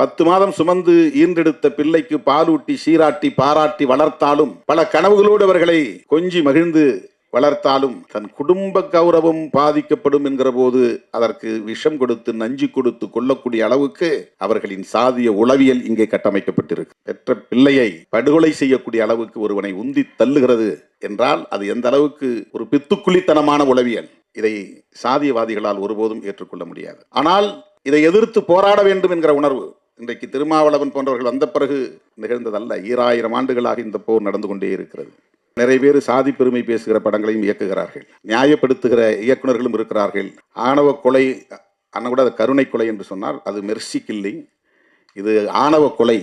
பத்து மாதம் சுமந்து ஈன்றெடுத்த பிள்ளைக்கு பாலூட்டி சீராட்டி பாராட்டி வளர்த்தாலும் பல கனவுகளோடு அவர்களை கொஞ்சி மகிழ்ந்து வளர்த்தாலும் தன் குடும்ப கௌரவம் பாதிக்கப்படும் என்கிற போது அதற்கு விஷம் கொடுத்து நஞ்சு கொடுத்து கொள்ளக்கூடிய அளவுக்கு அவர்களின் சாதிய உளவியல் இங்கே கட்டமைக்கப்பட்டிருக்கு. பெற்ற பிள்ளையை படுகொலை செய்யக்கூடிய அளவுக்கு ஒருவனை உந்தி தள்ளுகிறது என்றால் அது எந்த அளவுக்கு ஒரு பித்துக்குளித்தனமான உளவியல்? இதை சாதியவாதிகளால் ஒருபோதும் ஏற்றுக்கொள்ள முடியாது. ஆனால் இதை எதிர்த்து போராட வேண்டும் என்கிற உணர்வு இன்றைக்கு திருமாவளவன் போன்றவர்கள் வந்த பிறகு நிகழ்ந்ததல்ல. ஈராயிரம் ஆண்டுகளாக இந்த போர் நடந்து கொண்டே இருக்கிறது. நிறைய பேர் சாதி பெருமை பேசுகிற படங்களையும் இயக்குகிறார்கள். நியாயப்படுத்துகிற இயக்குனர்களும் இருக்கிறார்கள். ஆணவ கொலை அண்ணன் கூட அது கருணை கொலை என்று சொன்னால் அது மெர்சி கில்லிங். இது ஆணவ கொலை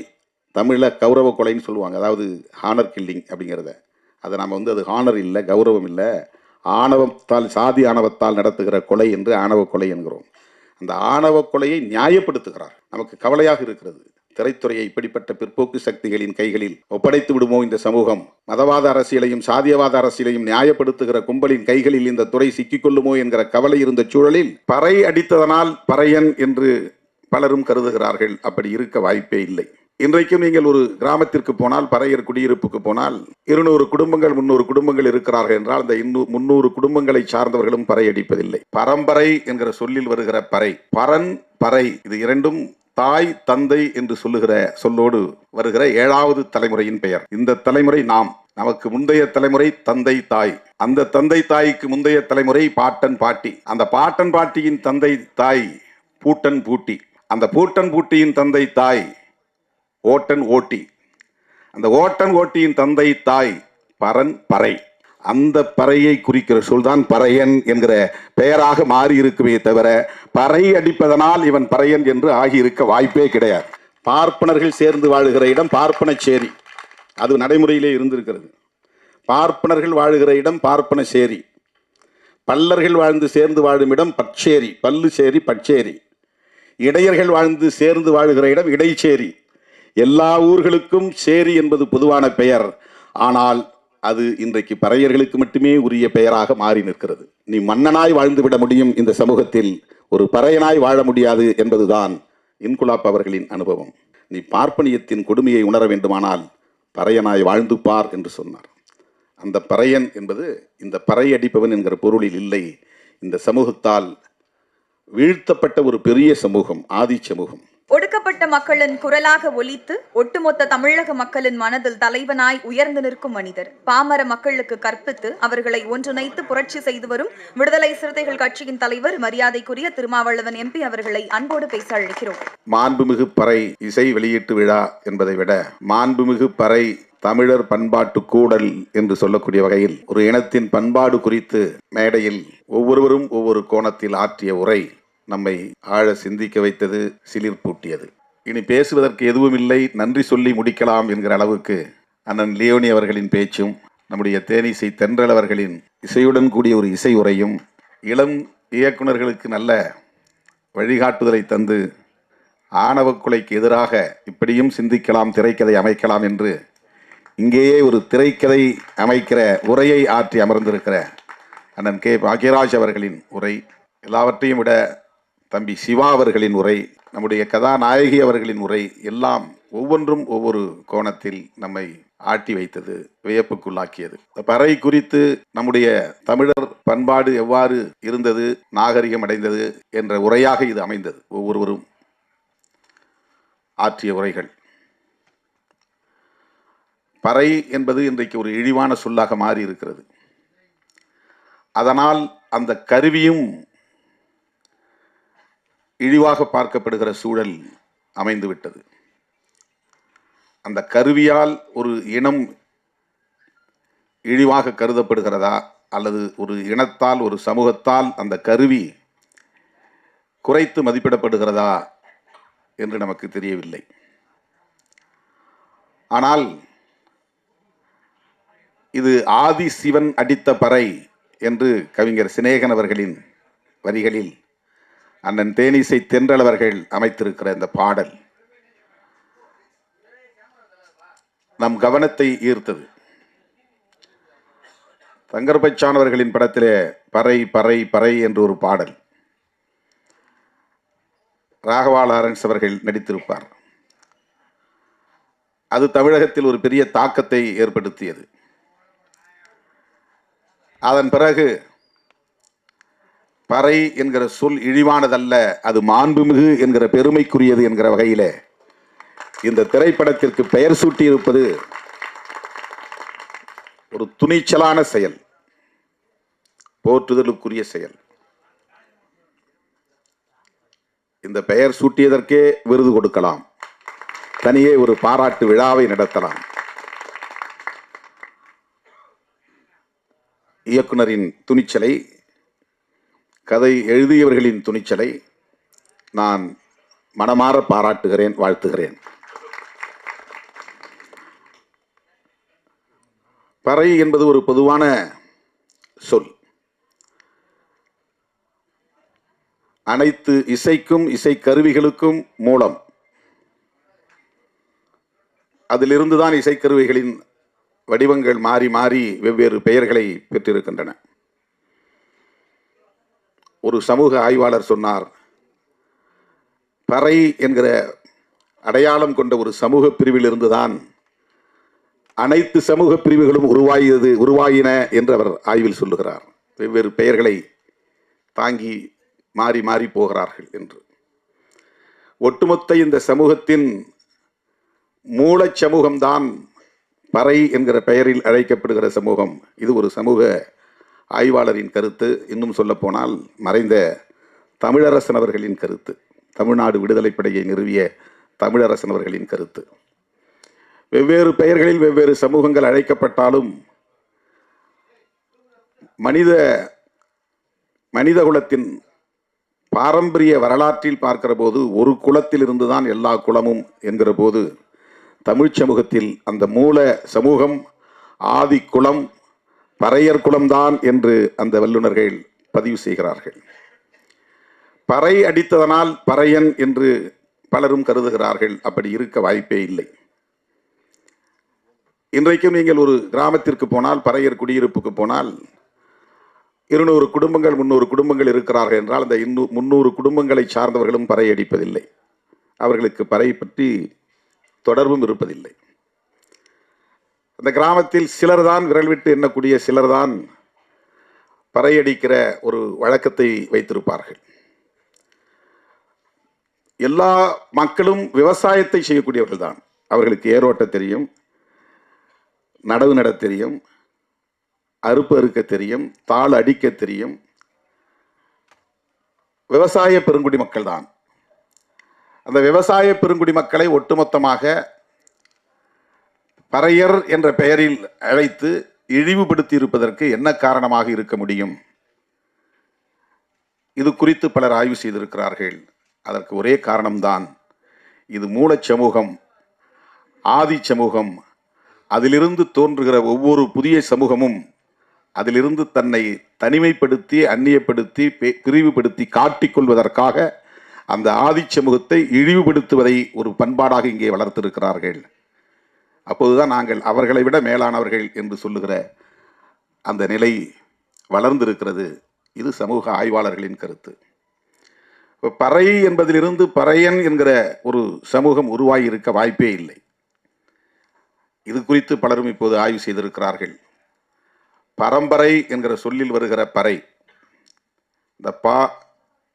தமிழில் கௌரவ கொலைன்னு சொல்லுவாங்க. அதாவது ஹானர் கில்லிங் அப்படிங்கிறத. அதை நம்ம வந்து அது ஹானர் இல்லை கௌரவம் இல்லை. ஆணவத்தால் சாதி ஆணவத்தால் நடத்துகிற கொலை என்று ஆணவ கொலை என்கிறோம். அந்த ஆணவ கொலையை நியாயப்படுத்துகிறார். நமக்கு கவலையாக இருக்கிறது. திரைத்துறையை இப்படிப்பட்ட பிற்போக்கு சக்திகளின் கைகளில் ஒப்படைத்து விடுமோ இந்த சமூகம்? மதவாத அரசியலையும் சாதியவாத அரசியலையும் நியாயப்படுத்துகிற கும்பலின் கைகளில் இந்த துறை சிக்கிக்கொள்ளுமோ என்கிற கவலை இருந்த சூழலில் பறை அடித்ததனால் பறையன் என்று பலரும் கருதுகிறார்கள். அப்படி இருக்க வாய்ப்பே இல்லை. இன்றைக்கும் நீங்கள் ஒரு கிராமத்திற்கு போனால் பறையர் குடியிருப்புக்கு போனால் இருநூறு குடும்பங்கள் முன்னூறு குடும்பங்கள் இருக்கிறார்கள் என்றால் அந்த இன்னும் முன்னூறு குடும்பங்களை சார்ந்தவர்களும் பறை அடிப்பதில்லை பரம்பரை என்கிற சொல்லில் வருகிற பறை பரன் பறை இது இரண்டும் தாய் தந்தை என்று சொல்லுகிற சொல்லோடு வருகிற ஏழாவது தலைமுறையின் பெயர். இந்த தலைமுறை நாம். நமக்கு முந்தைய தலைமுறை தந்தை தாய். அந்த தந்தை தாய்க்கு முந்தைய தலைமுறை பாட்டன் பாட்டி. அந்த பாட்டன் பாட்டியின் தந்தை தாய் பூட்டன் பூட்டி. அந்த பூட்டன் பூட்டியின் தந்தை தாய் ஓட்டன் ஓட்டி. அந்த ஓட்டன் ஓட்டியின் தந்தை தாய் பரன் பறை. அந்த பறையை குறிக்கிற சொல்தான் பறையன் என்கிற பெயராக மாறி இருக்குமே தவிர பறை அடிப்பதனால் இவன் பறையன் என்று ஆகியிருக்க வாய்ப்பே கிடையாது. பார்ப்பனர்கள் சேர்ந்து வாழுகிற இடம் பார்ப்பனச்சேரி. அது நடைமுறையிலே இருந்திருக்கிறது. பார்ப்பனர்கள் வாழுகிற இடம் பார்ப்பனச்சேரி. பல்லர்கள் வாழ்ந்து சேர்ந்து வாழும் இடம் பச்சேரி பல்லுச்சேரி பச்சேரி இடையர்கள் வாழ்ந்து சேர்ந்து வாழுகிற இடம் இடைச்சேரி. எல்லா ஊர்களுக்கும் சேரி என்பது பொதுவான பெயர். ஆனால் அது இன்றைக்கு பறையர்களுக்கு மட்டுமே உரிய பெயராக மாறி நிற்கிறது. நீ மன்னனாய் வாழ்ந்துவிட முடியும் இந்த சமூகத்தில் ஒரு பறையனாய் வாழ முடியாது என்பதுதான் இன்குலாப் அவர்களின் அனுபவம். நீ பார்ப்பனியத்தின் கொடுமையை உணர வேண்டுமானால் பறையனாய் வாழ்ந்து பார் என்று சொன்னார். அந்த பறையன் என்பது இந்த பறை அடிப்பவன் என்கிற பொருளில் இல்லை. இந்த சமூகத்தால் வீழ்த்தப்பட்ட ஒரு பெரிய சமூகம் ஆதி சமூகம். ஒடுக்கப்பட்ட மக்களின் குரலாக ஒலித்து ஒட்டுமொத்த தமிழக மக்களின் மனதில் தலைவனாய் உயர்ந்து நிற்கும் மனிதர். பாமர மக்களுக்கு கற்பித்து அவர்களை ஒன்றிணைத்து புரட்சி செய்து வரும் விடுதலை சிறுத்தைகள் கட்சியின் தலைவர் மரியாதைக்குரிய திருமாவளவன் எம்பி அவர்களை அன்போடு பேச அழைக்கிறோம். மாண்புமிகு பறை இசை வெளியீட்டு விழா என்பதை விட மாண்புமிகு பறை தமிழர் பண்பாட்டு கூடல் என்று சொல்லக்கூடிய வகையில் ஒரு இனத்தின் பண்பாடு குறித்து மேடையில் ஒவ்வொருவரும் ஒவ்வொரு கோணத்தில் ஆற்றிய உரை நம்மை ஆழ சிந்திக்க வைத்தது சிலிர்ப்பூட்டியது இனி பேசுவதற்கு எதுவும் இல்லை நன்றி சொல்லி முடிக்கலாம் என்கிற அளவுக்கு அண்ணன் லியோனி அவர்களின் பேச்சும் நம்முடைய தேனிசை தென்றல் அவர்களின் இசையுடன் கூடிய ஒரு இசை உரையும் இளம் இயக்குனர்களுக்கு நல்ல வழிகாட்டுதலை தந்து ஆணவக்குலைக்கு எதிராக இப்படியும் சிந்திக்கலாம் திரைக்கதை அமைக்கலாம் என்று இங்கேயே ஒரு திரைக்கதை அமைக்கிற உரையை ஆற்றி அமர்ந்திருக்கிற அண்ணன் கே. பாக்யராஜ் அவர்களின் உரை எல்லாவற்றையும் விட தம்பி சிவா அவர்களின் உரை நம்முடைய கதாநாயகி அவர்களின் உரை எல்லாம் ஒவ்வொன்றும் ஒவ்வொரு கோணத்தில் நம்மை ஆட்டி வைத்தது வியப்புக்குள்ளாக்கியது. பறை குறித்து நம்முடைய தமிழர் பண்பாடு எவ்வாறு இருந்தது நாகரிகம் அடைந்தது என்ற உரையாக இது அமைந்தது. ஒவ்வொருவரும் ஆற்றிய உரைகள். பறை என்பது இன்றைக்கு ஒரு இழிவான சொல்லாக மாறி இருக்கிறது அதனால் அந்த கருவியும் இழிவாக பார்க்கப்படுகிற சூழல் அமைந்துவிட்டது. அந்த கருவியால் ஒரு இனம் இழிவாக கருதப்படுகிறதா அல்லது ஒரு இனத்தால் ஒரு சமூகத்தால் அந்த கருவி குறைத்து மதிப்பிடப்படுகிறதா என்று நமக்கு தெரியவில்லை. ஆனால் இது ஆதி சிவன் அடித்த பறை என்று கவிஞர் சிநேகன் அவர்களின் வரிகளில் அண்ணன் தேனிசை தென்றல் அவர்கள் அமைத்திருக்கிற இந்த பாடல் நம் கவனத்தை ஈர்த்தது. தங்கர்பச்சான் அவர்களின் படத்திலே பறை பறை பறை என்று ஒரு பாடல். ராகவா லாரன்ஸ் அவர்கள் நடித்திருப்பார். அது தமிழகத்தில் ஒரு பெரிய தாக்கத்தை ஏற்படுத்தியது. அதன் பிறகு பறை என்கிற சொல் இழிவானதல்ல அது மாண்புமிகு என்கிற பெருமைக்குரியது என்கிற வகையிலே. இந்த திரைப்படத்திற்கு பெயர் சூட்டியிருப்பது ஒரு துணிச்சலான செயல் போற்றுதலுக்குரிய செயல். இந்த பெயர் சூட்டியதற்கே விருது கொடுக்கலாம். தனியே ஒரு பாராட்டு விழாவை நடத்தலாம். இயக்குனரின் துணிச்சலை கதை எழுதியவர்களின் துணிச்சலை நான் மனமாற பாராட்டுகிறேன் வாழ்த்துகிறேன். பறை என்பது ஒரு பொதுவான சொல். அனைத்து இசைக்கும் இசை கருவிகளுக்கும் மூலம். அதிலிருந்துதான் இசைக்கருவிகளின் வடிவங்கள் மாறி மாறி வெவ்வேறு பெயர்களை பெற்றிருக்கின்றன. ஒரு சமூக ஆய்வாளர் சொன்னார் பறை என்கிற அடையாளம் கொண்ட ஒரு சமூக பிரிவிலிருந்துதான் அனைத்து சமூக பிரிவுகளும் உருவாகியது உருவாகின என்று அவர் ஆய்வில் சொல்லுகிறார். வெவ்வேறு பெயர்களை தாங்கி மாறி மாறி போகிறார்கள் என்று. ஒட்டுமொத்த இந்த சமூகத்தின் மூலச் சமூகம்தான் பறை என்கிற பெயரில் அழைக்கப்படுகிற சமூகம். இது ஒரு சமூக ஆய்வாளரின் கருத்து இன்னும் சொல்லப்போனால் மறைந்த தமிழரசன் அவர்களின் கருத்து. தமிழ்நாடு விடுதலைப்படையை நிறுவிய தமிழரசன் அவர்களின் கருத்து. வெவ்வேறு பெயர்களில் வெவ்வேறு சமூகங்கள் அழைக்கப்பட்டாலும் மனித மனித குலத்தின் பாரம்பரிய வரலாற்றில் பார்க்கிற போது ஒரு குலத்தில் இருந்துதான் எல்லா குலமும் என்கிற போது தமிழ் சமூகத்தில் அந்த மூல சமூகம் ஆதி குலம் பறையர் குலம்தான் என்று அந்த வல்லுநர்கள் பதிவு செய்கிறார்கள். பறை அடித்ததனால் பறையன் என்று பலரும் கருதுகிறார்கள். அப்படி இருக்க வாய்ப்பே இல்லை. இன்றைக்கும் நீங்கள் ஒரு கிராமத்திற்கு போனால் பறையர் குடியிருப்புக்கு போனால் இருநூறு குடும்பங்கள் முன்னூறு குடும்பங்கள் இருக்கிறார்கள் என்றால் அந்த இன்னூ முன்னூறு குடும்பங்களை சார்ந்தவர்களும் பறை அடிப்பதில்லை. அவர்களுக்கு பறை பற்றி தொடர்பும் இருப்பதில்லை. அந்த கிராமத்தில் சிலர்தான் விரல் விட்டு எண்ணக்கூடிய சிலர் தான் பறையடிக்கிற ஒரு வழக்கத்தை வைத்திருப்பார்கள். எல்லா மக்களும் விவசாயத்தை செய்யக்கூடியவர்கள் தான் அவர்களுக்கு ஏரோட்ட தெரியும் நடவு நட தெரியும் அறுப்பு அறுக்க தெரியும் தாள் அடிக்க தெரியும். விவசாய பெருங்குடி மக்கள் தான் அந்த விவசாய பெருங்குடி மக்களை ஒட்டுமொத்தமாக பறையர் என்ற பெயரில் அழைத்து இழிவுபடுத்தி இருப்பதற்கு என்ன காரணமாக இருக்க முடியும்? இது குறித்து பலர் ஆய்வு செய்திருக்கிறார்கள். அதற்கு ஒரே காரணம்தான். இது மூலச் சமூகம் ஆதி சமூகம் அதிலிருந்து தோன்றுகிற ஒவ்வொரு புதிய சமூகமும் அதிலிருந்து தன்னை தனிமைப்படுத்தி அந்நியப்படுத்தி பிரிவுபடுத்தி காட்டிக்கொள்வதற்காக அந்த ஆதி சமூகத்தை இழிவுபடுத்துவதை ஒரு பண்பாடாக இங்கே வளர்த்திருக்கிறார்கள். அப்போதுதான் நாங்கள் அவர்களை விட மேலானவர்கள் என்று சொல்லுகிற அந்த நிலை வளர்ந்திருக்கிறது. இது சமூக ஆய்வாளர்களின் கருத்து. பறை என்பதிலிருந்து பறையன் என்கிற ஒரு சமூகம் உருவாகியிருக்க வாய்ப்பே இல்லை. இது குறித்து பலரும் இப்போது ஆய்வு செய்திருக்கிறார்கள். பரம்பரை என்கிற சொல்லில் வருகிற பறை இந்த பா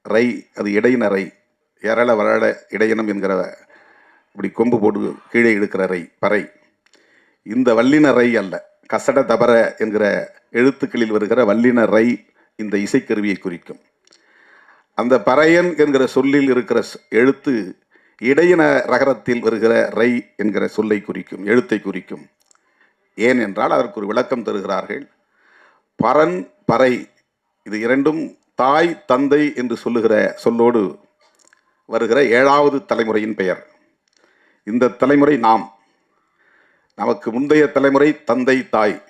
ரை அது இடையினரை எரள வரள இடையினம் என்கிற இப்படி கொம்பு போட்டு கீழே இழுக்கிற ரை பறை. இந்த வல்லின ரை அல்ல. கசட தபர என்கிற எழுத்துக்களில் வருகிற வல்லின ரை இந்த இசைக்கருவியை குறிக்கும். அந்த பறையன் என்கிற சொல்லில் இருக்கிற எழுத்து இடையின ரகரத்தில் வருகிற ரை என்கிற சொல்லை குறிக்கும் எழுத்தை குறிக்கும். ஏன் என்றால் அதற்கு ஒரு விளக்கம் தருகிறார்கள். பரன் பறை இது இரண்டும் தாய் தந்தை என்று சொல்லுகிற சொல்லோடு வருகிற ஏழாவது தலைமுறையின் பெயர். இந்த தலைமுறை நாம் நமக்கு முந்தைய தலைமுறை தந்தை தாய்.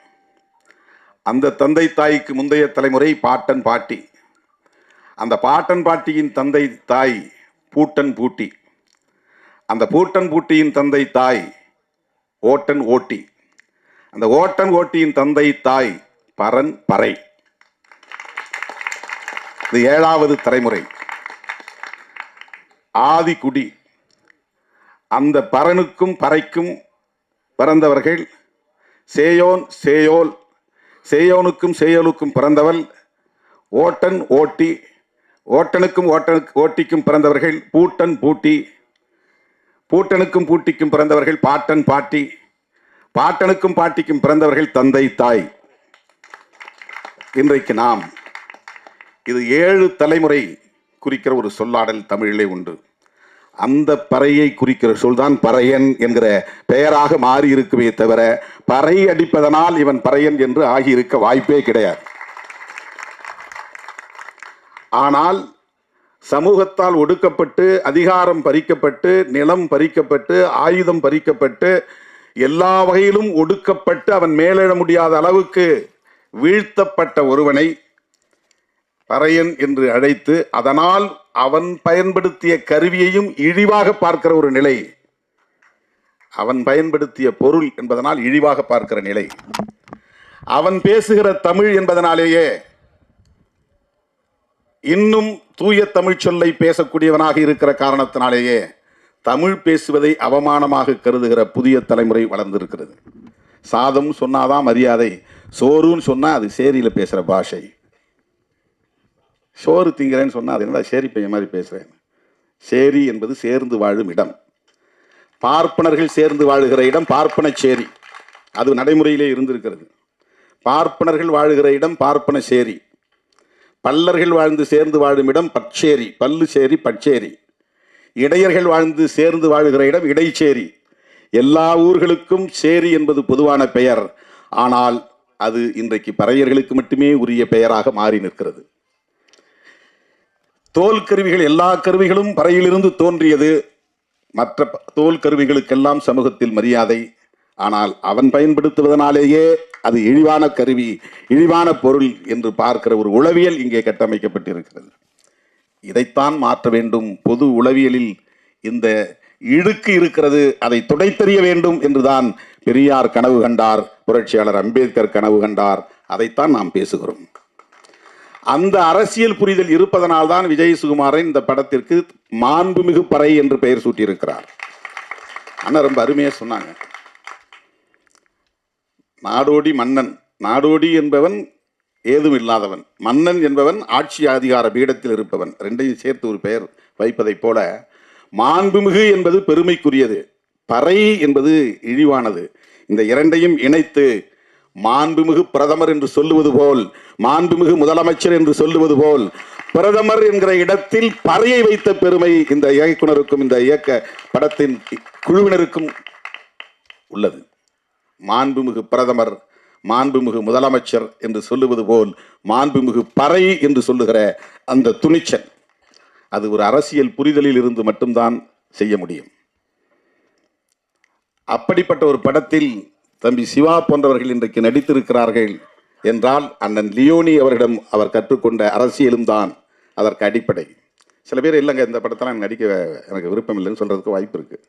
அந்த தந்தை தாய்க்கு முந்தைய தலைமுறை பாட்டன் பாட்டி. அந்த பாட்டன் பாட்டியின் தந்தை தாய் பூட்டன் பூட்டி. அந்த பூட்டன் பூட்டியின் தந்தை தாய் ஓட்டன் ஓட்டி. அந்த ஓட்டன் ஓட்டியின் தந்தை தாய் பரன் பறை. இது ஏழாவது தலைமுறை. ஆதிக்குடி. அந்த பரனுக்கும் பறைக்கும் பிறந்தவர்கள் சேயோன் சேயோல் சேயோனுக்கும் சேயோலுக்கும் பிறந்தவள் ஓட்டன் ஓட்டி ஓட்டனுக்கும் ஓட்டனுக்கு ஓட்டிக்கும் பிறந்தவர்கள் பூட்டன் பூட்டி பூட்டனுக்கும் பூட்டிக்கும் பிறந்தவர்கள் பாட்டன் பாட்டி பாட்டனுக்கும் பாட்டிக்கும் பிறந்தவர்கள் தந்தை தாய். இன்றைக்கு நாம் இது ஏழு தலைமுறை குறிக்கிற ஒரு சொல்லாடல் தமிழிலே உண்டு. அந்த பறையை குறிக்கிற சொல்தான் பறையன் என்கிற பெயராக மாறி இருக்குமே தவிர பறை அடிப்பதனால் இவன் பறையன் என்று ஆகியிருக்க வாய்ப்பே கிடையாது. ஆனால் சமூகத்தால் ஒடுக்கப்பட்டு அதிகாரம் பறிக்கப்பட்டு நிலம் பறிக்கப்பட்டு ஆயுதம் பறிக்கப்பட்டு எல்லா வகையிலும் ஒடுக்கப்பட்டு அவன் மேலெழ முடியாத அளவுக்கு வீழ்த்தப்பட்ட ஒருவனை பறையன் என்று அழைத்து அதனால் அவன் பயன்படுத்திய கருவியையும் இழிவாக பார்க்கிற ஒரு நிலை. அவன் பயன்படுத்திய பொருள் என்பதனால் இழிவாக பார்க்கிற நிலை. அவன் பேசுகிற தமிழ் என்பதனாலேயே இன்னும் தூய தமிழ் சொல்லை பேசக்கூடியவனாக இருக்கிற காரணத்தினாலேயே தமிழ் பேசுவதை அவமானமாக கருதுகிற புதிய தலைமுறை வளர்ந்திருக்கிறது. சாதம் சொன்னாதான் மரியாதை சோறுன்னு சொன்னால் அது சேரியில பேசுகிற பாஷை. சோறு திங்கிறேன்னு சொன்னால் அது என்னடா சேரி பையன் மாதிரி பேசுகிறேன் சேரி என்பது சேர்ந்து வாழும் இடம். பார்ப்பனர்கள் சேர்ந்து வாழுகிற இடம் பார்ப்பன சேரி. அது நடைமுறையிலே இருந்திருக்கிறது. பார்ப்பனர்கள் வாழுகிற இடம் பார்ப்பன சேரி. பல்லர்கள் வாழ்ந்து சேர்ந்து வாழும் இடம் பச்சேரி பல்லு சேரி பச்சேரி இடையர்கள் வாழ்ந்து சேர்ந்து வாழுகிற இடம் இடைச்சேரி. எல்லா ஊர்களுக்கும் சேரி என்பது பொதுவான பெயர். ஆனால் அது இன்றைக்கு பறையர்களுக்கு மட்டுமே உரிய பெயராக மாறி நிற்கிறது. தோல் கருவிகள் எல்லா கருவிகளும் பறையிலிருந்து தோன்றியது. மற்ற தோல் கருவிகளுக்கெல்லாம் சமூகத்தில் மரியாதை. ஆனால் அவன் பயன்படுத்துவதனாலேயே அது இழிவான கருவி இழிவான பொருள் என்று பார்க்கிற ஒரு உளவியல் இங்கே கட்டமைக்கப்பட்டிருக்கிறது. இதைத்தான் மாற்ற வேண்டும். பொது உளவியலில் இந்த இழுக்கு இருக்கிறது. அதை துடைத்தறிய வேண்டும் என்றுதான் பெரியார் கனவு கண்டார். புரட்சியாளர் அம்பேத்கர் கனவு கண்டார். அதைத்தான் நாம் பேசுகிறோம். அந்த அரசியல் புரிதல் இருப்பதனால்தான் விஜய் சுகுமாரன் இந்த படத்திற்கு மாண்புமிகு பறை என்று பெயர் சூட்டியிருக்கிறார். அண்ணா ரொம்ப அருமையாக சொன்னாங்க. நாடோடி மன்னன். நாடோடி என்பவன் ஏதும் இல்லாதவன். மன்னன் என்பவன் ஆட்சி அதிகார பீடத்தில் இருப்பவன். ரெண்டையும் சேர்த்து ஒரு பெயர் வைப்பதைப் போல மாண்புமிகு என்பது பெருமைக்குரியது. பறை என்பது இழிவானது. இந்த இரண்டையும் இணைத்து மாண்புமிகு பிரதமர் என்று சொல்லுவது போல் மாண்புமிகு முதலமைச்சர் என்று சொல்லுவது போல் பிரதமர் என்கிற இடத்தில் பறையை வைத்த பெருமை இந்த இயக்குனருக்கும் இந்த இயக்க படத்தின் குழுவினருக்கும் உள்ளது. மாண்புமிகு பிரதமர் மாண்புமிகு முதலமைச்சர் என்று சொல்லுவது போல் மாண்புமிகு பறை என்று சொல்லுகிற அந்த துணிச்சல் அது ஒரு அரசியல் புரிதலில் இருந்து மட்டும்தான் செய்ய முடியும். அப்படிப்பட்ட ஒரு படத்தில் தம்பி சிவா போன்றவர்கள் இன்றைக்கு நடித்திருக்கிறார்கள் என்றால் அண்ணன் லியோனி அவரிடம் அவர் கற்றுக்கொண்ட அரசியலும் தான் அதற்கு அடிப்படை. சில பேர் இல்லைங்க இந்த படத்தெல்லாம் நடிக்க எனக்கு விருப்பம் இல்லைன்னு சொல்கிறதுக்கு வாய்ப்பு இருக்குது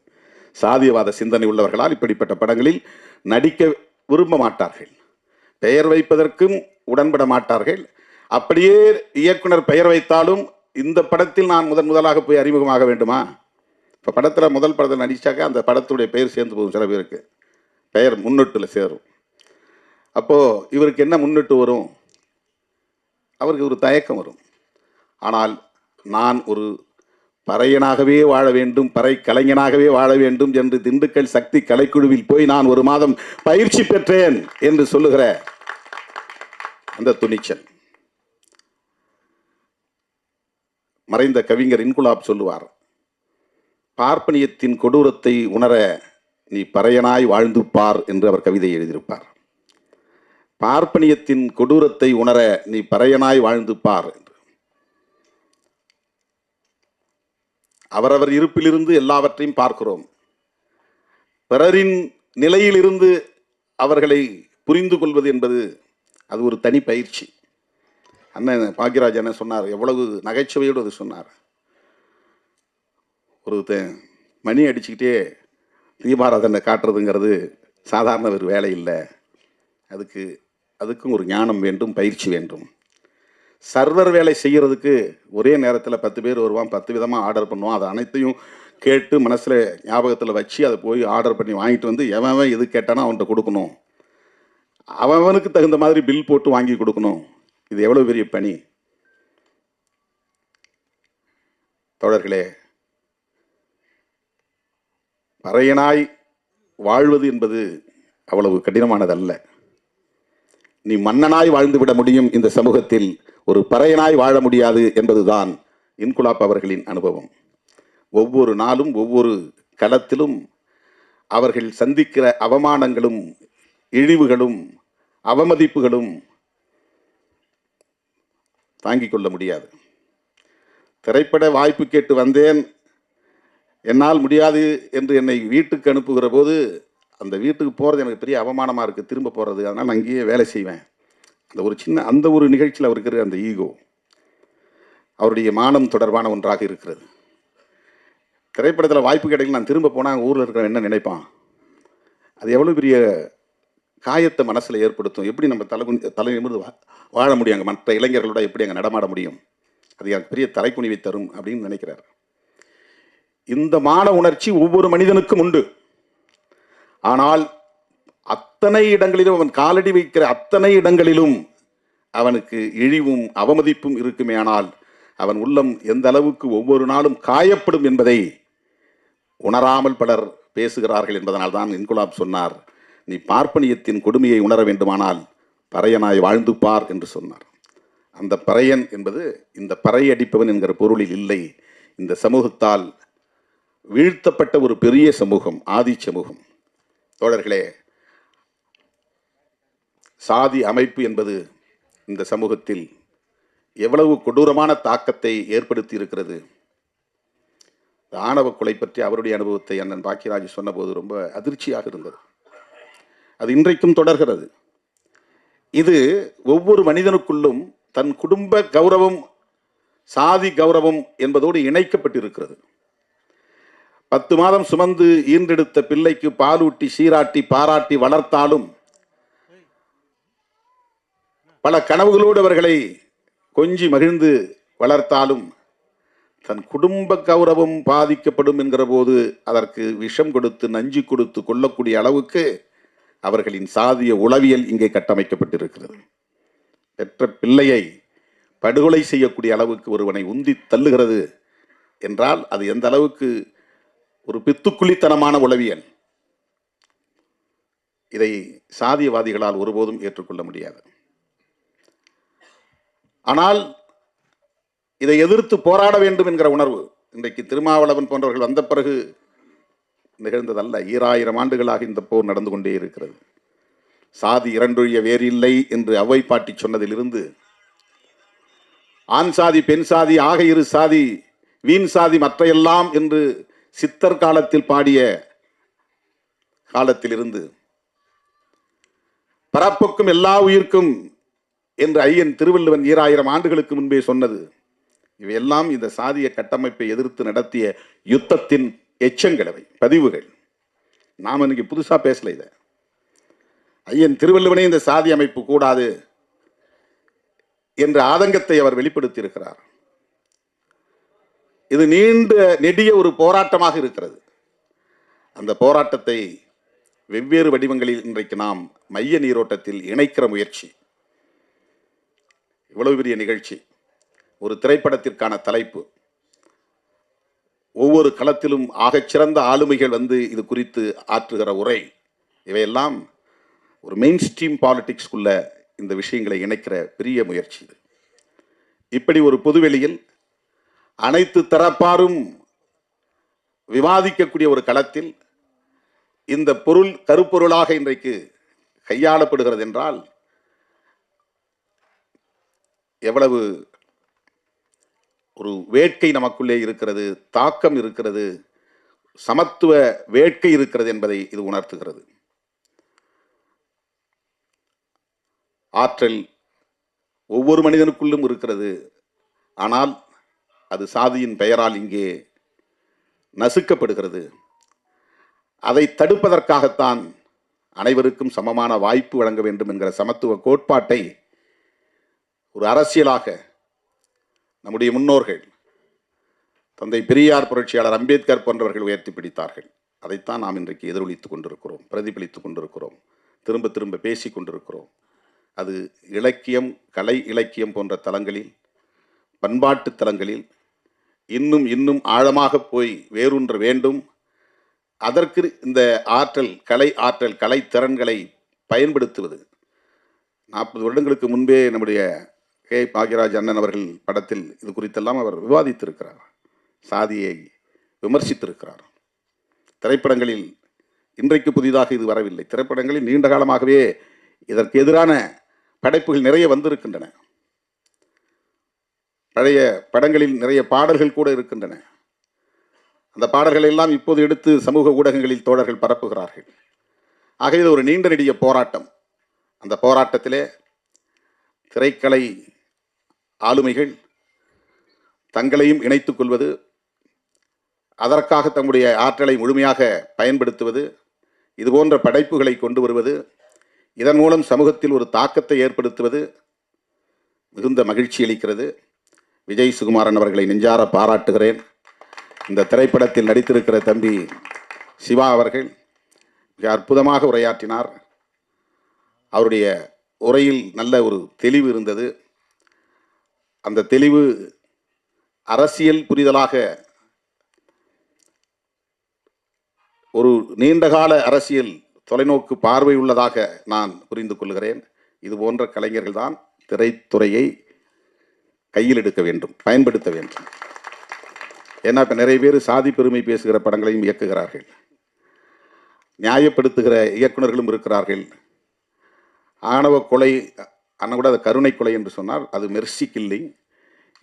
சாதியவாத சிந்தனை உள்ளவர்களால் இப்படிப்பட்ட படங்களில் நடிக்க விரும்ப மாட்டார்கள். பெயர் வைப்பதற்கும் உடன்பட மாட்டார்கள். அப்படியே இயக்குனர் பெயர் வைத்தாலும் இந்த படத்தில் நான் முதன் முதலாக போய் அறிமுகமாக வேண்டுமா? இப்போ படத்தில் முதல் படத்தில் நடித்தாக்க அந்த படத்துடைய பெயர் சேர்ந்து போகும் சில பேருக்கு. பெயர் முன்னொட்டில் சேரும். அப்போது இவருக்கு என்ன முன்னிட்டு வரும்? அவருக்கு ஒரு தயக்கம் வரும். ஆனால் நான் ஒரு பறையனாகவே வாழ வேண்டும் பறை கலைஞனாகவே வாழ வேண்டும் என்று திண்டுக்கல் சக்தி கலைக்குழுவில் போய் நான் ஒரு மாதம் பயிற்சி பெற்றேன் என்று சொல்லுகிற அந்த துணிச்சல். மறைந்த கவிஞர் இன்குலாப் சொல்லுவார் பார்ப்பனியத்தின் கொடூரத்தை உணர நீ பறையனாய் வாழ்ந்து பார் என்று அவர் கவிதை எழுதியிருப்பார். பார்ப்பனியத்தின் கொடூரத்தை உணர நீ பறையனாய் வாழ்ந்து பார் என்று. அவரவர் இருப்பிலிருந்து எல்லாவற்றையும் பார்க்கிறோம். பிறரின் நிலையிலிருந்து அவர்களை புரிந்து கொள்வது என்பது அது ஒரு தனி பயிற்சி. அண்ணன் பாக்யராஜ் என்ன சொன்னார் எவ்வளவு நகைச்சுவையோடு அது சொன்னார். ஒரு மணி அடிச்சுக்கிட்டே தீபாராதனை காட்டுறதுங்கிறது சாதாரண ஒரு வேலை இல்லை. அதுக்கு அதுக்கும் ஒரு ஞானம் வேண்டும் பயிற்சி வேண்டும். சர்வர் வேலை செய்கிறதுக்கு ஒரே நேரத்தில் பத்து பேர் வருவான் பத்து விதமாக ஆர்டர் பண்ணுவான். அது அனைத்தையும் கேட்டு மனசில் ஞாபகத்தில் வச்சு அதை போய் ஆர்டர் பண்ணி வாங்கிட்டு வந்து எவன் எவன் எது கேட்டானோ அவன்கிட்ட கொடுக்கணும். அவனுக்கு தகுந்த மாதிரி பில் போட்டு வாங்கி கொடுக்கணும். இது எவ்வளோ பெரிய பணி? தோழர்களே பறையனாய் வாழ்வது என்பது அவ்வளவு கடினமானதல்ல. நீ மன்னனாய் வாழ்ந்து விட முடியும் இந்த சமூகத்தில் ஒரு பறையனாய் வாழ முடியாது என்பதுதான் இன்குலாப் அவர்களின் அனுபவம். ஒவ்வொரு நாளும் ஒவ்வொரு களத்திலும் அவர்கள் சந்திக்கிற அவமானங்களும் இழிவுகளும் அவமதிப்புகளும் தாங்கிக் கொள்ள முடியாது. திரைப்பட வாய்ப்பு கேட்டு வந்தேன். என்னால் முடியாது என்று என்னை வீட்டுக்கு அனுப்புகிற போது அந்த வீட்டுக்கு போகிறது எனக்கு பெரிய அவமானமாக இருக்குது திரும்ப போகிறது அதனால் நான் அங்கேயே வேலை செய்வேன். அந்த ஒரு சின்ன அந்த ஒரு நிகழ்ச்சியில் அவர் இருக்கிற அந்த ஈகோ அவருடைய மானம் தொடர்பான ஒன்றாக இருக்கிறது. திரைப்படத்தில் வாய்ப்பு கிடைக்கல நான் திரும்ப போனால் ஊரில் இருக்கிற என்ன நினைப்பான்? அது எவ்வளோ பெரிய காயத்தை மனசில் ஏற்படுத்தும்? எப்படி நம்ம தலை குனி- தலை நிமிர்ந்து வா- வாழ முடியும்? அங்கே மற்ற இளைஞர்களோட எப்படி அங்கே நடமாட முடியும்? அது எனக்கு பெரிய தலைக்குனிவை தரும் அப்படின்னு நினைக்கிறார். இந்த மான உணர்ச்சி ஒவ்வொரு மனிதனுக்கும் உண்டு. ஆனால் அத்தனை இடங்களிலும் அவன் காலடி வைக்கிற அத்தனை இடங்களிலும் அவனுக்கு இழிவும் அவமதிப்பும் இருக்குமே ஆனால் அவன் உள்ளம் எந்த அளவுக்கு ஒவ்வொரு நாளும் காயப்படும் என்பதை உணராமல் பலர் பேசுகிறார்கள் என்பதனால் தான் இன்குலாப் சொன்னார். நீ பார்ப்பனியத்தின் கொடுமையை உணர வேண்டுமானால் பறையனாய் வாழ்ந்து பார் என்று சொன்னார். அந்த பறையன் என்பது இந்த பறை அடிப்பவன் என்கிற பொருளில் இல்லை. இந்த சமூகத்தால் வீழ்த்தப்பட்ட ஒரு பெரிய சமூகம் ஆதி சமூகம். தோழர்களே சாதி அமைப்பு என்பது இந்த சமூகத்தில் எவ்வளவு கொடூரமான தாக்கத்தை ஏற்படுத்தி இருக்கிறது ஆணவ கொலை பற்றி அவருடைய அனுபவத்தை அண்ணன் பாக்கியராஜ் சொன்னபோது ரொம்ப அதிர்ச்சியாக இருந்தது. அது இன்றைக்கும் தொடர்கிறது. இது ஒவ்வொரு மனிதனுக்குள்ளும் தன் குடும்ப கௌரவம் சாதி கௌரவம் என்பதோடு இணைக்கப்பட்டிருக்கிறது. பத்து மாதம் சுமந்து ஈன்றெடுத்த பிள்ளைக்கு பாலூட்டி சீராட்டி பாராட்டி வளர்த்தாலும் பல கனவுகளோடு அவர்களை கொஞ்சி மகிழ்ந்து வளர்த்தாலும் தன் குடும்ப கௌரவம் பாதிக்கப்படும் என்கிற போது அதற்கு விஷம் கொடுத்து நஞ்சு கொடுத்து கொள்ளக்கூடிய அளவுக்கு அவர்களின் சாதிய உளவியல் இங்கே கட்டமைக்கப்பட்டிருக்கிறது. பெற்ற பிள்ளையை படுகொலை செய்யக்கூடிய அளவுக்கு ஒருவனை உந்தி தள்ளுகிறது என்றால் அது எந்த அளவுக்கு ஒரு பித்துக்குளித்தனமான உளவியல். இதை சாதியவாதிகளால் ஒருபோதும் ஏற்றுக்கொள்ள முடியாது. ஆனால் இதை எதிர்த்து போராட வேண்டும் என்கிற உணர்வு இன்றைக்கு திருமாவளவன் போன்றவர்கள் வந்த பிறகு நிகழ்ந்ததல்ல. ஈராயிரம் ஆண்டுகளாக இந்த போர் நடந்து கொண்டே இருக்கிறது. சாதி இரண்டொழிய வேறில்லை என்று அவை பாட்டி சொன்னதிலிருந்து ஆண் சாதி பெண் சாதி ஆக இரு சாதி வீண் சாதி மற்றையெல்லாம் என்று சித்தர் காலத்தில் பாடிய காலத்திலிருந்து பரப்புக்கும் எல்லா உயிர்க்கும் என்று ஐயன் திருவள்ளுவன் ஈராயிரம் ஆண்டுகளுக்கு முன்பே சொன்னது. இவையெல்லாம் இந்த சாதிய கட்டமைப்பை எதிர்த்து நடத்திய யுத்தத்தின் எச்சங்களவை பதிவுகள். நாம் இன்னைக்கு புதுசா பேசல இதை. ஐயன் திருவள்ளுவனே இந்த சாதி அமைப்பு கூடாது என்ற ஆதங்கத்தை அவர் வெளிப்படுத்தி இருக்கிறார் இது நீண்ட நெடிய ஒரு போராட்டமாக இருக்கிறது. அந்த போராட்டத்தை வெவ்வேறு வடிவங்களில் இன்றைக்கு நாம் மைய நீரோட்டத்தில் இணைக்கிற முயற்சி. இவ்வளவு பெரிய நிகழ்ச்சி. ஒரு திரைப்படத்திற்கான தலைப்பு. ஒவ்வொரு களத்திலும் ஆகச்சிறந்த ஆளுமைகள் வந்து இது குறித்து ஆற்றுகிற உரை. இவையெல்லாம் ஒரு மெயின் ஸ்ட்ரீம் பாலிட்டிக்ஸ்குள்ள இந்த விஷயங்களை இணைக்கிற பெரிய முயற்சி இது. இப்படி ஒரு பொதுவெளியில் அனைத்து தரப்பாரும் விவாதிக்கக்கூடிய ஒரு களத்தில் இந்த பொருள் கருப்பொருளாக இன்றைக்கு கையாளப்படுகிறது என்றால் எவ்வளவு ஒரு வேட்கை நமக்குள்ளே இருக்கிறது தாக்கம் இருக்கிறது சமத்துவ வேட்கை இருக்கிறது என்பதை இது உணர்த்துகிறது. ஆற்றல் ஒவ்வொரு மனிதனுக்குள்ளும் இருக்கிறது. ஆனால் அது சாதியின் பெயரால் இங்கே நசுக்கப்படுகிறது. அதை தடுப்பதற்காகத்தான் அனைவருக்கும் சமமான வாய்ப்பு வழங்க வேண்டும் என்கிற சமத்துவ கோட்பாட்டை ஒரு அரசியலாக நம்முடைய முன்னோர்கள் தந்தை பெரியார் புரட்சியாளர் அம்பேத்கர் போன்றவர்கள் உயர்த்தி பிடித்தார்கள். அதைத்தான் நாம் இன்றைக்கு எதிரொலித்துக் கொண்டிருக்கிறோம் பிரதிபலித்துக் கொண்டிருக்கிறோம் திரும்ப திரும்ப பேசிக் கொண்டிருக்கிறோம். அது இலக்கியம் கலை இலக்கியம் போன்ற தலங்களில் பண்பாட்டு தலங்களில் இன்னும் இன்னும் ஆழமாக போய் வேரூன்ற வேண்டும். அதற்கு இந்த ஆற்றல் கலை ஆற்றல் கலை திறன்களை பயன்படுத்துவது. நாற்பது வருடங்களுக்கு முன்பே நம்முடைய கே. பாக்யராஜ் அண்ணன் அவர்கள் படத்தில் இது குறித்தெல்லாம் அவர் விவாதித்திருக்கிறார். சாதியை விமர்சித்திருக்கிறார். திரைப்படங்களில் இன்றைக்கு புதிதாக இது வரவில்லை. திரைப்படங்களில் நீண்ட காலமாகவே இதற்கு எதிரான படைப்புகள் நிறைய வந்திருக்கின்றன. பழைய படங்களில் நிறைய பாடல்கள் கூட இருக்கின்றன. அந்த பாடல்கள் எல்லாம் இப்போது எடுத்து சமூக ஊடகங்களில் தோழர்கள் பரப்புகிறார்கள். ஆக இது ஒரு நீண்ட நெடிய போராட்டம். அந்த போராட்டத்திலே திரைக்கலை ஆளுமைகள் தங்களையும் இணைத்துக் கொள்வது அதற்காக தம்முடைய ஆற்றலை முழுமையாக பயன்படுத்துவது இதுபோன்ற படைப்புகளை கொண்டு வருவது இதன் மூலம் சமூகத்தில் ஒரு தாக்கத்தை ஏற்படுத்துவது மிகுந்த மகிழ்ச்சி அளிக்கிறது. விஜய் சுகுமாரன் அவர்களை நெஞ்சார பாராட்டுகிறேன். இந்த திரைப்படத்தில் நடித்திருக்கிற தம்பி சிவா அவர்கள் மிக அற்புதமாக உரையாற்றினார். அவருடைய உரையில் நல்ல ஒரு தெளிவு இருந்தது. அந்த தெளிவு அரசியல் புரிதலாக ஒரு நீண்டகால அரசியல் தொலைநோக்கு பார்வை உள்ளதாக நான் புரிந்து கொள்கிறேன். இது போன்ற கலைஞர்கள் தான் திரைத்துறையை கையில் எடுக்க வேண்டும் பயன்படுத்த வேண்டும். ஏன்னா இப்போ நிறைய பேர் சாதி பெருமை பேசுகிற படங்களையும் இயக்குகிறார்கள். நியாயப்படுத்துகிற இயக்குனர்களும் இருக்கிறார்கள். ஆணவ கொலை அண்ணன் கூட அது கருணை கொலை என்று சொன்னார். அது மெர்சி கில்லிங்.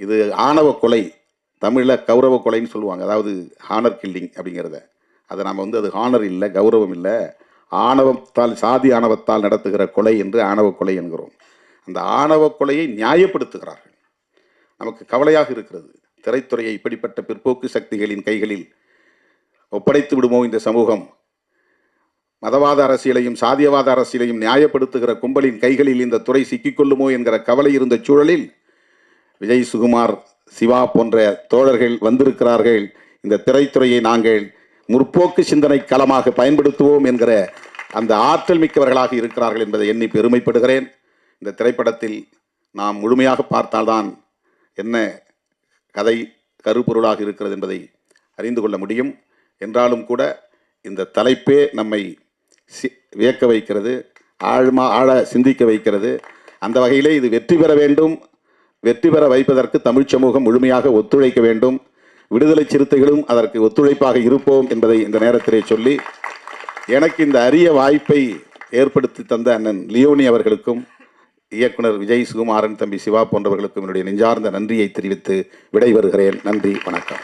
இது ஆணவ கொலை தமிழில் கௌரவ கொலைன்னு சொல்லுவாங்க. அதாவது ஹானர் கில்லிங் அப்படிங்கிறத. அதை நாம் வந்து அது ஹானர் இல்லை கௌரவம் இல்லை. ஆணவத்தால் சாதி ஆணவத்தால் நடத்துகிற கொலை என்று ஆணவ கொலை என்கிறோம். அந்த ஆணவ கொலையை நியாயப்படுத்துகிறார்கள். நமக்கு கவலையாக இருக்கிறது. திரைத்துறையை இப்படிப்பட்ட பிற்போக்கு சக்திகளின் கைகளில் ஒப்படைத்து விடுமோ இந்த சமூகம்? மதவாத அரசியலையும் சாதியவாத அரசியலையும் நியாயப்படுத்துகிற கும்பலின் கைகளில் இந்த துறை சிக்கிக்கொள்ளுமோ என்கிற கவலை இருந்த சூழலில் விஜய் சுகுமார் சிவா போன்ற தோழர்கள் வந்திருக்கிறார்கள். இந்த திரைத்துறையை நாங்கள் முற்போக்கு சிந்தனை களமாக பயன்படுத்துவோம் என்கிற அந்த ஆற்றல் மிக்கவர்களாக இருக்கிறார்கள் என்பதை எண்ணி பெருமைப்படுகிறேன். இந்த திரைப்படத்தில் நாம் முழுமையாக பார்த்தால்தான் என்ன கதை கருப்பொருளாக இருக்கிறது என்பதை அறிந்து கொள்ள முடியும். என்றாலும் கூட இந்த தலைப்பே நம்மை சி வியக்க வைக்கிறது ஆழ்மா ஆழ சிந்திக்க வைக்கிறது. அந்த வகையிலே இது வெற்றி பெற வேண்டும். வெற்றி பெற வைப்பதற்கு தமிழ் சமூகம் முழுமையாக ஒத்துழைக்க வேண்டும். விடுதலை சிறுத்தைகளும் அதற்கு ஒத்துழைப்பாக இருப்போம் என்பதை இந்த நேரத்திலே சொல்லி எனக்கு இந்த அரிய வாய்ப்பை ஏற்படுத்தி தந்த அண்ணன் லியோனி அவர்களுக்கும் இயக்குனர் விஜய் சுகுமாரன் தம்பி சிவா போன்றவர்களுக்கும் என்னுடைய நெஞ்சார்ந்த நன்றியை தெரிவித்து விடைபெறுகிறேன். நன்றி வணக்கம்.